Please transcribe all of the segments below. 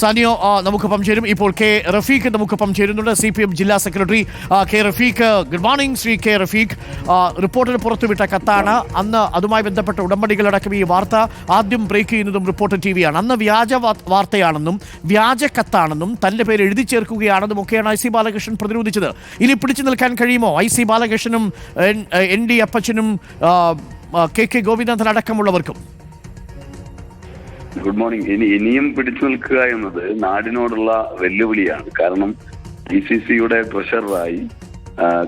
സാനിയോ നമുക്കൊപ്പം ചേരും. ഇപ്പോൾ കെ റഫീഖ് നമുക്കൊപ്പം ചേരുന്നുണ്ട്. സി പി എം ജില്ലാ secretary K Rafeeq. Good morning Shri K Rafeeq. റിപ്പോർട്ടിന് പുറത്തുവിട്ട കത്താണ്. അന്ന് അതുമായി ബന്ധപ്പെട്ട ഉടമ്പടികളടക്കം ഈ വാർത്ത ആദ്യം ബ്രേക്ക് ചെയ്യുന്നതും റിപ്പോർട്ടർ ടി വിയാണ് അന്ന് വ്യാജ വാർത്തയാണെന്നും വ്യാജ കത്താണെന്നും തന്റെ പേര് എഴുതി ചേർക്കുകയാണെന്നും ഒക്കെയാണ് ഐ സി ബാലകൃഷ്ണൻ പ്രതിരോധിച്ചത്. ഇനി പിടിച്ചു നിൽക്കാൻ കഴിയുമോ? ഐ സി ബാലകൃഷ്ണനും എൻ- ഡി അപ്പച്ചനും K K Gopinathan അടക്കമുള്ളവർക്കും? Good morning. ഇനി ഇനിയും പിടിച്ചു നിൽക്കുക എന്നത് നാടിനോടുള്ള വെല്ലുവിളിയാണ്. കാരണം ഡി സി സിയുടെ പ്രഷറായി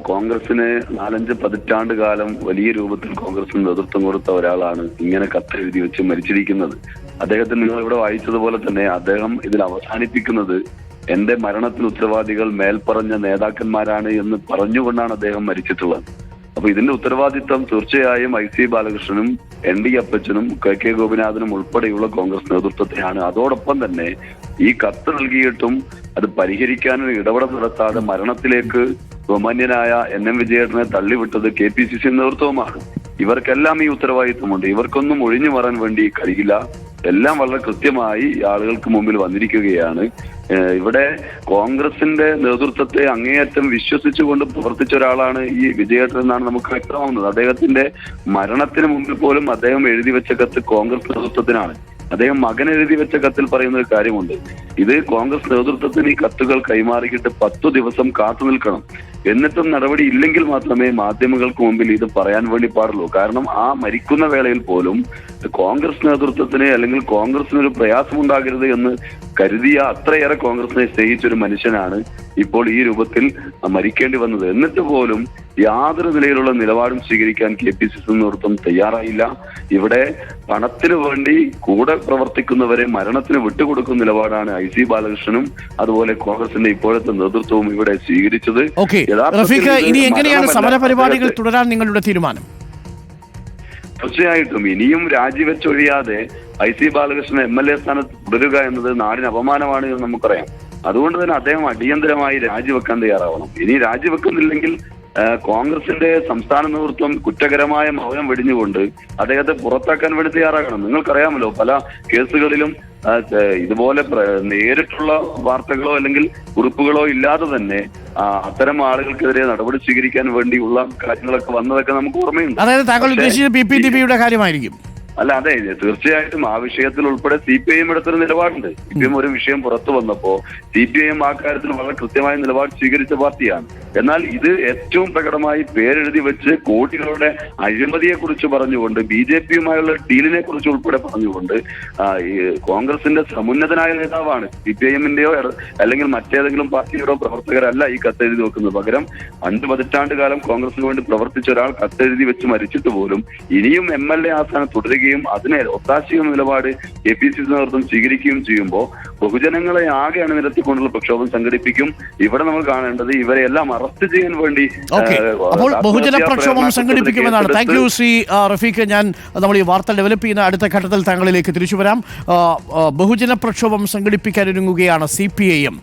കോൺഗ്രസിന് നാലഞ്ച് പതിറ്റാണ്ട് കാലം വലിയ രൂപത്തിൽ കോൺഗ്രസിന് നേതൃത്വം കൊടുത്ത ഒരാളാണ് ഇങ്ങനെ കത്തെഴുതി വെച്ച് മരിച്ചിരിക്കുന്നത്. അദ്ദേഹത്തിന് നിങ്ങൾ ഇവിടെ വായിച്ചതുപോലെ തന്നെ അദ്ദേഹം ഇതിൽ അവസാനിപ്പിക്കുന്നത് എന്റെ മരണത്തിന് ഉത്തരവാദികൾ മേൽപ്പറഞ്ഞ നേതാക്കന്മാരാണ് എന്ന് പറഞ്ഞുകൊണ്ടാണ് അദ്ദേഹം മരിച്ചിട്ടുള്ളത്. അപ്പൊ ഇതിന്റെ ഉത്തരവാദിത്തം തീർച്ചയായും ഐ സി ബാലകൃഷ്ണനും എൻ ഡി അപ്പച്ചനും കെ കെ ഗോപിനാഥനും ഉൾപ്പെടെയുള്ള കോൺഗ്രസ് നേതൃത്വത്തെയാണ്. അതോടൊപ്പം തന്നെ ഈ കത്ത് നൽകിയിട്ടും അത് പരിഹരിക്കാനും ഇടപെടൽ നടത്താതെ മരണത്തിലേക്ക് ബഹുമാന്യനായ എൻ എം വിജയേട്ടനെ തള്ളിവിട്ടത് കെ പി സി സി നേതൃത്വമാണ് ഇവർക്കെല്ലാം ഈ ഉത്തരവാദിത്വമുണ്ട്. ഇവർക്കൊന്നും ഒഴിഞ്ഞു മാറാൻ വേണ്ടി കഴിയില്ല. എല്ലാം വളരെ കൃത്യമായി ആളുകൾക്ക് മുമ്പിൽ വന്നിരിക്കുകയാണ്. ഇവിടെ കോൺഗ്രസിന്റെ നേതൃത്വത്തെ അങ്ങേയറ്റം വിശ്വസിച്ചുകൊണ്ട് പ്രവർത്തിച്ച ഒരാളാണ് ഈ വിജയേട്ടൻ എന്നാണ് നമുക്ക് വ്യക്തമാവുന്നത്. അദ്ദേഹത്തിന്റെ മരണത്തിന് മുമ്പിൽ പോലും അദ്ദേഹം എഴുതി വെച്ച കത്ത് കോൺഗ്രസ് നേതൃത്വത്തിനാണ്. അദ്ദേഹം മകൻ എഴുതി വെച്ച കത്തിൽ പറയുന്ന ഒരു കാര്യമുണ്ട്. ഇത് കോൺഗ്രസ് നേതൃത്വത്തിന് ഈ കത്തുകൾ കൈമാറിയിട്ട് പത്തു ദിവസം കാത്തു നിൽക്കണം. എന്നിട്ടും നടപടി ഇല്ലെങ്കിൽ മാത്രമേ മാധ്യമങ്ങൾക്ക് മുമ്പിൽ ഇത് പറയാൻ വേണ്ടി പാടുള്ളൂ. കാരണം ആ മരിക്കുന്ന വേളയിൽ പോലും കോൺഗ്രസ് നേതൃത്വത്തിന് അല്ലെങ്കിൽ കോൺഗ്രസിന് ഒരു പ്രയാസമുണ്ടാകരുത് എന്ന് കരുതിയ അത്രയേറെ കോൺഗ്രസിനെ സ്നേഹിച്ച ഒരു മനുഷ്യനാണ് ഇപ്പോൾ ഈ രൂപത്തിൽ മരിക്കേണ്ടി വന്നത്. എന്നിട്ട് പോലും യാതൊരു നിലയിലുള്ള നിലപാടും സ്വീകരിക്കാൻ കെ പി സി സി നേതൃത്വം തയ്യാറായില്ല. ഇവിടെ പണത്തിന് വേണ്ടി കൂടെ പ്രവർത്തിക്കുന്നവരെ മരണത്തിന് വിട്ടുകൊടുക്കുന്ന നിലപാടാണ് ഐ സി ബാലകൃഷ്ണനും അതുപോലെ കോൺഗ്രസിന്റെ ഇപ്പോഴത്തെ നേതൃത്വവും ഇവിടെ സ്വീകരിച്ചത്. ഇനി എങ്ങനെയാണ് സമര സമരപരിപാടികൾ തുടരാൻ നിങ്ങളുടെ തീരുമാനം? തീർച്ചയായിട്ടും. ഇനിയും രാജിവെച്ചൊഴിയാതെ I C Balakrishnan M L A സ്ഥാനത്ത് തുടരുക എന്നത് നാടിന് അപമാനമാണ് എന്ന് നമുക്കറിയാം. അതുകൊണ്ട് തന്നെ അദ്ദേഹം അടിയന്തരമായി രാജിവെക്കാൻ തയ്യാറാവണം. ഇനി രാജിവെക്കുന്നില്ലെങ്കിൽ കോൺഗ്രസിന്റെ സംസ്ഥാന നേതൃത്വം കുറ്റകരമായ മൗനം വെടിഞ്ഞുകൊണ്ട് അദ്ദേഹത്തെ പുറത്താക്കാൻ വേണ്ടി തയ്യാറാകണം. നിങ്ങൾക്കറിയാമല്ലോ പല കേസുകളിലും ഇതുപോലെ നേരിട്ടുള്ള വാർത്തകളോ അല്ലെങ്കിൽ കുറിപ്പുകളോ ഇല്ലാതെ തന്നെ അത്തരം ആളുകൾക്കെതിരെ നടപടി സ്വീകരിക്കാൻ വേണ്ടിയുള്ള കാര്യങ്ങളൊക്കെ വന്നതൊക്കെ നമുക്ക് ഓർമ്മയുണ്ട്. അതായത് താങ്കൾ ഉദ്ദേശിച്ച പി പി ടി പിയുടെ കാര്യമായിരിക്കും. അല്ല അതെ തീർച്ചയായിട്ടും ആ വിഷയത്തിൽ ഉൾപ്പെടെ സി പി ഐ എം എടുത്തൊരു നിലപാടുണ്ട്. സി പി എം ഒരു വിഷയം പുറത്തു വന്നപ്പോ സി പി ഐ എം ആ കാര്യത്തിൽ വളരെ കൃത്യമായ നിലപാട് സ്വീകരിച്ച പാർട്ടിയാണ്. എന്നാൽ ഇത് ഏറ്റവും പ്രകടമായി പേരെഴുതി വെച്ച് കോടികളുടെ അഴിമതിയെ കുറിച്ച് പറഞ്ഞുകൊണ്ട് ബി ജെ പിയുമായുള്ള ഡീലിനെ കുറിച്ച് ഉൾപ്പെടെ പറഞ്ഞുകൊണ്ട് കോൺഗ്രസിന്റെ സമുന്നതനായ നേതാവാണ് സി പി ഐ എമ്മിന്റെയോ അല്ലെങ്കിൽ മറ്റേതെങ്കിലും പാർട്ടിയുടെയോ പ്രവർത്തകരല്ല ഈ കത്തെഴുതി വെക്കുന്നത് പകരം അഞ്ചു പതിറ്റാണ്ട് കാലം കോൺഗ്രസിന് വേണ്ടി പ്രവർത്തിച്ച ഒരാൾ കത്തെഴുതി വെച്ച് മരിച്ചിട്ട് പോലും ഇനിയും എം എൽ എ ആസ്ഥാനം തുടരുകയും അതിനെ ഒത്താശയും നിലപാട് കെ പി സി സി നേതൃത്വം സ്വീകരിക്കുകയും ചെയ്യുമ്പോൾ ബഹുജനങ്ങളെ ആകെ അണിനിരത്തിക്കൊണ്ടുള്ള പ്രക്ഷോഭം സംഘടിപ്പിക്കും. ഇവിടെ നമ്മൾ കാണേണ്ടത് ഇവരെ എല്ലാം അറസ്റ്റ് ചെയ്യാൻ വേണ്ടി അപ്പോൾ ബഹുജന പ്രക്ഷോഭം സംഘടിപ്പിക്കുമെന്നാണ്. Thank you Shri Rafeeq. ഞാൻ നമ്മൾ ഈ വാർത്ത ഡെവലപ്പ് ചെയ്യുന്ന അടുത്ത ഘട്ടത്തിൽ താങ്കളിലേക്ക് തിരിച്ചു വരാം. ബഹുജന പ്രക്ഷോഭം സംഘടിപ്പിക്കാനൊരുങ്ങുകയാണ് സി പി ഐ എം.